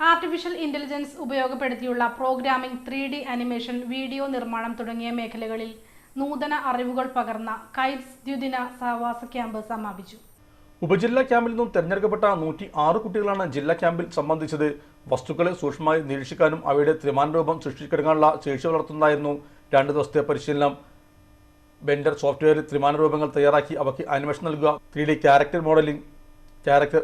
Artificial intelligence ഉപയോഗപ്പെടുത്തിയുള്ള programming three D animation video നിർമ്മാണം തുടങ്ങിയ മേഖലകളിൽ നൂതന അറിവുകൾ പകർന്ന കൈറ്റ്സ് ദ്വിദിന സഹവാസ ക്യാമ്പ് സമാപിച്ചു. ഉപജില്ലാ ക്യാമ്പിൽ നിന്നും തെരഞ്ഞെടുക്കപ്പെട്ട നൂറ്റി ആറ് കുട്ടികളാണ് ജില്ലാ ക്യാമ്പിൽ സംബന്ധിച്ചത്. വസ്തുക്കളെ സൂക്ഷ്മമായി നിരീക്ഷിക്കാനും അവയുടെ ത്രിമാന രൂപം സൃഷ്ടിച്ചെടുക്കാനുള്ള ശേഷി വളർത്തുന്നതായിരുന്നു രണ്ട് ദിവസത്തെ പരിശീലനം. ബെൻഡർ സോഫ്റ്റ്വെയറിൽ ത്രിമാന രൂപങ്ങൾ തയ്യാറാക്കി അവയ്ക്ക് അനിമേഷൻ നൽകുക. Three D character modelling character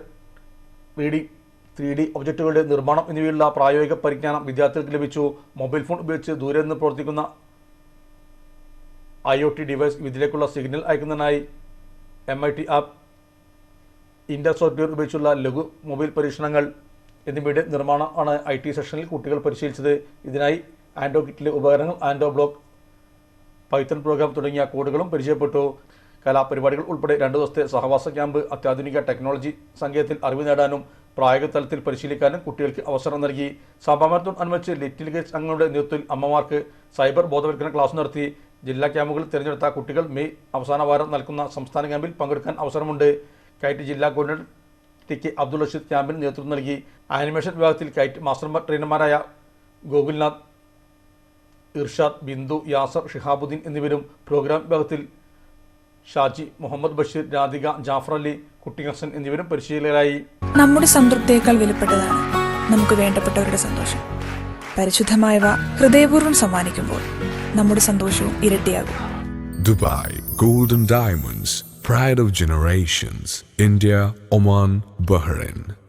rigging three D ഒബ്ജക്റ്റുകളുടെ നിർമ്മാണം എന്നിവയുള്ള പ്രായോഗിക പരിജ്ഞാനം വിദ്യാർത്ഥികൾക്ക് ലഭിച്ചു. മൊബൈൽ ഫോൺ ഉപയോഗിച്ച് ദൂരെ നിന്ന് പ്രവർത്തിക്കുന്ന ഐ ഒ ടി ഡിവൈസ് ഇതിലേക്കുള്ള signal അയക്കുന്നതിനായി M I T app inventor software ഉപയോഗിച്ചുള്ള ലഘു മൊബൈൽ പരീക്ഷണങ്ങൾ എന്നിവയുടെ നിർമ്മാണമാണ് ഐ ടി സെഷനിൽ കുട്ടികൾ പരിശീലിച്ചത്. ഇതിനായി ആൻഡോ കിറ്റിലെ ഉപകരണങ്ങൾ ആൻഡോ ബ്ലോക്ക് പൈത്തൺ പ്രോഗ്രാം തുടങ്ങിയ കോഡുകളും പരിചയപ്പെട്ടു. കലാപരിപാടികൾ ഉൾപ്പെടെ രണ്ടു ദിവസത്തെ സഹവാസ ക്യാമ്പ് അത്യാധുനിക ടെക്നോളജി സംഗീതത്തിൽ അറിവ് നേടാനും പ്രായോഗിക തലത്തിൽ പരിശീലിക്കാനും കുട്ടികൾക്ക് അവസരം നൽകി. സഭാമരത്തോട് അനുബന്ധിച്ച് ലിറ്റിൽ ഗേറ്റ്സ് അംഗങ്ങളുടെ നേതൃത്വത്തിൽ അമ്മമാർക്ക് സൈബർ ബോധവൽക്കരണ ക്ലാസ് നടത്തി. ജില്ലാ ക്യാമ്പുകൾ തിരഞ്ഞെടുത്ത കുട്ടികൾ മെയ് അവസാന വാരം നൽകുന്ന സംസ്ഥാന ക്യാമ്പിൽ പങ്കെടുക്കാൻ അവസരമുണ്ട്. കൈറ്റ് ജില്ലാ coordinator T K Abdul Rasheed ക്യാമ്പിന് നേതൃത്വം നൽകി. ആനിമേഷൻ വിഭാഗത്തിൽ കൈറ്റ് മാസ്റ്റർമാർ ട്രെയിനർമാരായ ഗോകുൽനാഥ് ഇർഷാദ് ബിന്ദു യാസർ ഷിഹാബുദ്ദീൻ എന്നിവരും പ്രോഗ്രാം വിഭാഗത്തിൽ ഷാജി മുഹമ്മദ് ബഷീർ രാധിക ജാഫർ അലി കുട്ടി ഹസൻ എന്നിവരും പരിശീലകരായി. നമ്മുടെ സംതൃപ്തിയേക്കാൾ വിലപ്പെട്ടതാണ് നമുക്ക് വേണ്ടപ്പെട്ടവരുടെ സന്തോഷം. പരിശുദ്ധമായവ ഹൃദയപൂർവം സമ്മാനിക്കുമ്പോൾ നമ്മുടെ സന്തോഷവും ഇരട്ടിയാകും. Dubai golden diamonds pride of generations India Oman Bahrain.